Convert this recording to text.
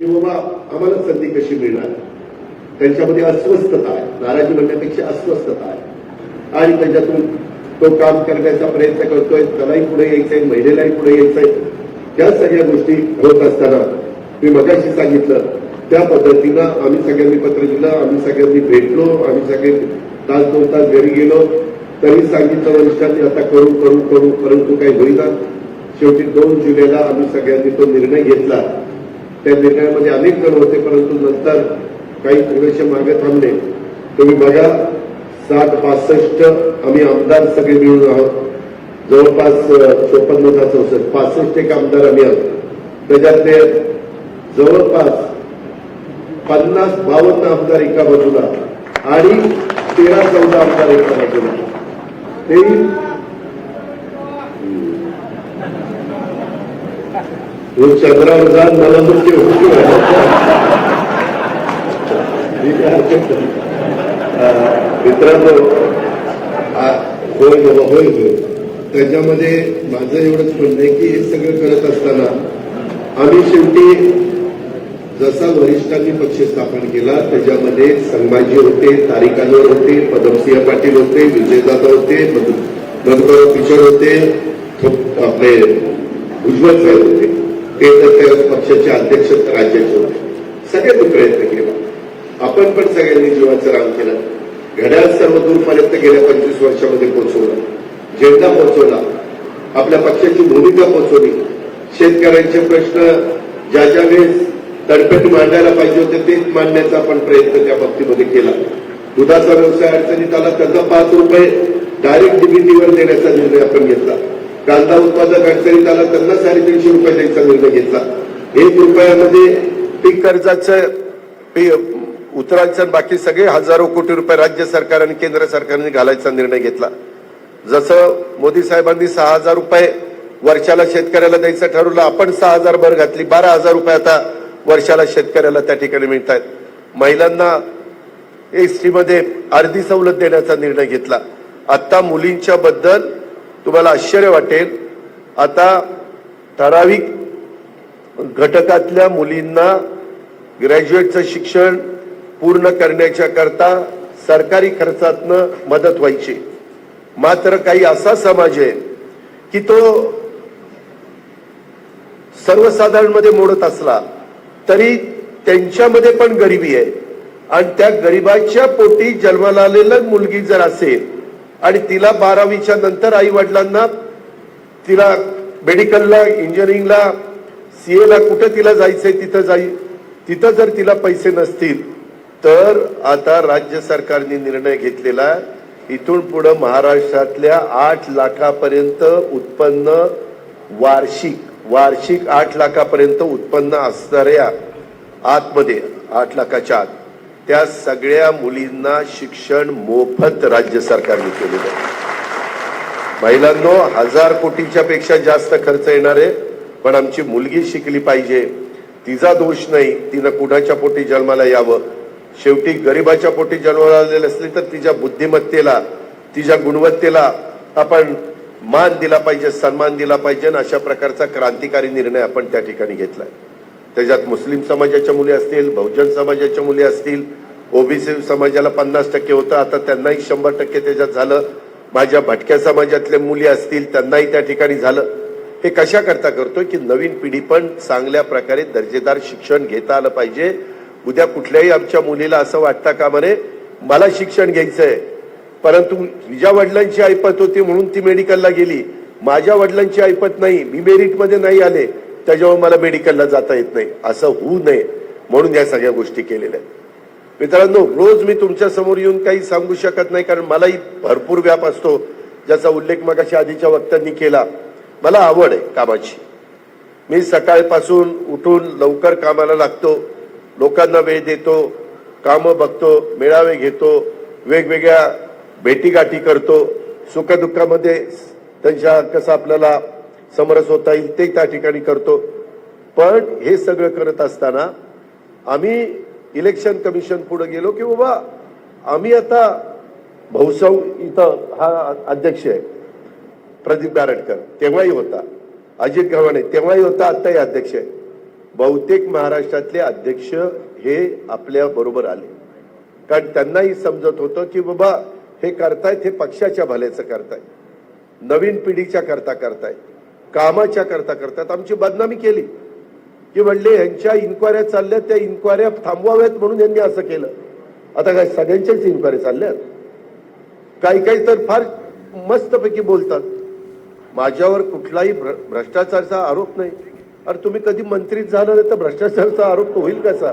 की बाबा आम्हाला संधी कशी मिळणार? त्यांच्यामध्ये अस्वस्थता आहे. नाराजी म्हणण्यापेक्षा अस्वस्थता आहे. आणि त्याच्यातून तो काम करण्याचा प्रयत्न करतोय. त्यालाही पुढे यायचंय महिलेलाही पुढे यायचंय त्या सगळ्या गोष्टी होत असताना मी मगाशी सांगितलं त्या पद्धतीनं आम्ही सगळ्यांनी पत्र दिलं आम्ही सगळ्यांनी भेटलो आम्ही सगळे तास दोन तास घरी गेलो. तरी सांगितलं वरिष्ठांनी आता करू करू करू परंतु काही होईना. शेवटी दोन जुलैला आम्ही सगळ्यांनी तो निर्णय घेतला. त्या निर्णयामध्ये अनेक जण होते परंतु नंतर काही थोडेसे मागे थांबले. तुम्ही बघा सात पासष्ट आम्ही आमदार सगळे मिळून आहोत. जवळपास चोपन्न हजार चौसष्ट पासष्ट एक आमदार आम्ही आहोत. त्याच्यातले जवळपास पन्नास बावन्न आमदार एका बाजूला आणि तेरा चौदा आमदार एका बाजूला. ते तो चंद्रावर जा मला मुख्य होती मित्रांनो होय बाबा होय होय. त्याच्यामध्ये माझं एवढंच म्हणणं आहे की हे सगळं करत असताना आम्ही शेवटी जसा वरिष्ठांनी पक्ष स्थापन केला त्याच्यामध्ये संभाजी होते तारिक अनवर होते पदमसिंह पाटील होते विजयदादा होते मधुकर किशोर होते आपले भुजबळ साहेब होते. ते तर त्या पक्षाचे अध्यक्ष राज्याचे होते. सगळ्यांनी प्रयत्न केला आपण पण सगळ्यांनी जीवाचं राम केलं. घड्याळ सर्व दूरपर्यंत गेल्या पंचवीस वर्षामध्ये पोहोचवला. झेंडा पोहोचवला आपल्या पक्षाची भूमिका पोहोचवली. शेतकऱ्यांचे प्रश्न ज्या ज्या वेळेस तडफेट मांडायला पाहिजे होते तेच मांडण्याचा आपण प्रयत्न त्या बाबतीमध्ये केला. दुधाचा व्यवसाय अडचणीत आला त्याचा पाच रुपये डायरेक्ट डीबीटीवर देण्याचा निर्णय आपण घेतला. कांदा उत्पादक अडचणीत आला त्यांना साडेतीनशे रुपये द्यायचा निर्णय घेतला. एक रुपयामध्ये पीक कर्जाचं उत्तरांचं बाकी सगळे हजारो कोटी रुपये राज्य सरकार आणि केंद्र सरकारने घालायचा निर्णय घेतला. जसं मोदी साहेबांनी सहा हजार रुपये वर्षाला शेतकऱ्याला द्यायचं ठरवलं आपण सहा हजार भर घातली बारा हजार रुपये आता वर्षाला शेतकऱ्याला त्या ठिकाणी मिळत आहेत महिलांना एस टीमध्ये अर्धी सवलत देण्याचा निर्णय घेतला. आत्ता मुलींच्या बद्दल तुम्हाला आश्चर्य वाटेल. आता ठराविक घटकातल्या मुलींना ग्रॅज्युएटचं शिक्षण पूर्ण करण्याच्या करता सरकारी खर्चातनं मदत व्हायची. मात्र काही असा समाज आहे की तो सर्वसाधारणमध्ये मोडत असला तरी त्यांच्यामध्ये पण गरिबी आहे. आणि त्या गरिबाच्या पोटी जन्माला आलेलं मुलगी जर असेल आणि तिला बारावीच्या नंतर आई वडिलांना तिला मेडिकलला इंजिनिअरिंगला सीएला कुठं तिला जायचंय तिथं जाई तिथं जर तिला पैसे नसतील तर आता राज्य सरकारने निर्णय घेतलेला आहे. इथून पुढे महाराष्ट्रातल्या आठ लाखापर्यंत उत्पन्न वार्षिक वार्षिक आठ लाखापर्यंत उत्पन्न असणाऱ्या आतमध्ये आठ लाखाच्या आत त्या सगळ्या मुलींना शिक्षण मोफत राज्य सरकारने केलेलं आहे. महिलांनो हजार कोटीच्या पेक्षा जास्त खर्च येणार आहे पण आमची मुलगी शिकली पाहिजे. तिचा दोष नाही तिनं कुणाच्या पोटी जन्माला यावं? शेवटी गरिबाच्या पोटी जन्माला आलेली असली तर तिच्या बुद्धिमत्तेला तिच्या गुणवत्तेला आपण मान दिला पाहिजे सन्मान दिला पाहिजे अशा प्रकारचा क्रांतिकारी निर्णय आपण त्या ठिकाणी घेतलाय. त्याच्यात मुस्लिम समाजाच्या मुली असतील बहुजन समाजाच्या मुली असतील ओबीसी समाजाला पन्नास टक्के होतं आता त्यांनाही शंभर टक्के त्याच्यात झालं. माझ्या भटक्या समाजातल्या मुली असतील त्यांनाही त्या ठिकाणी झालं. हे कशा करता करतोय की नवीन पिढी पण चांगल्या प्रकारे दर्जेदार शिक्षण घेता आलं पाहिजे. उद्या कुठल्याही आमच्या मुलीला असं वाटतं का म्हणे मला शिक्षण घ्यायचं आहे परंतु तिच्या वडिलांची ऐपत होती म्हणून ती मेडिकलला गेली. माझ्या वडिलांची ऐपत नाही. मी मेरिटमध्ये नाही आले. त्याच्यामुळे मला मेडिकलला जाता येत नाही. असं होऊ नये म्हणून या सगळ्या गोष्टी केलेल्या आहेत. मित्रांनो रोज मी तुमच्यासमोर येऊन काही सांगू शकत नाही कारण मलाही भरपूर व्याप असतो ज्याचा उल्लेख मगाशी आधीच्या वक्त्यांनी केला. मला आवड आहे कामाची. मी सकाळपासून उठून लवकर कामाला लागतो लोकांना वेळ देतो कामं बघतो मेळावे घेतो वेगवेगळ्या भेटीगाठी करतो. सुखदुःखामध्ये त्यांच्या कसं आपल्याला समरस होता येईल ते त्या ठिकाणी करतो. पण हे सगळं करत असताना आम्ही इलेक्शन कमिशन पुढे गेलो की बाबा आम्ही आता भाऊसाऊ इथं हा अध्यक्ष आहे प्रदीप गारटकर तेव्हाही होता. अजित गव्हाणे तेव्हाही होता आत्ताही अध्यक्ष आहे. बहुतेक महाराष्ट्रातले अध्यक्ष हे आपल्या बरोबर आले. कारण त्यांनाही समजत होतं की बाबा हे करतायत हे पक्षाच्या भल्याचं करतायत. नवीन पिढीच्या करता करतायत कामाच्या करता करतात आमची बदनामी केली. की म्हणले यांच्या इन्क्वायऱ्या चालल्या त्या इन्क्वायऱ्या थांबवाव्यात म्हणून यांनी असं केलं. आता काय सगळ्यांच्याच इन्क्वायरी चालल्यात? काही काही तर फार मस्तपैकी बोलतात. माझ्यावर कुठलाही भ्र- आरोप नाही. अरे तुम्ही कधी मंत्री झाला नाही तर भ्रष्टाचारचा आरोप होईल कसा?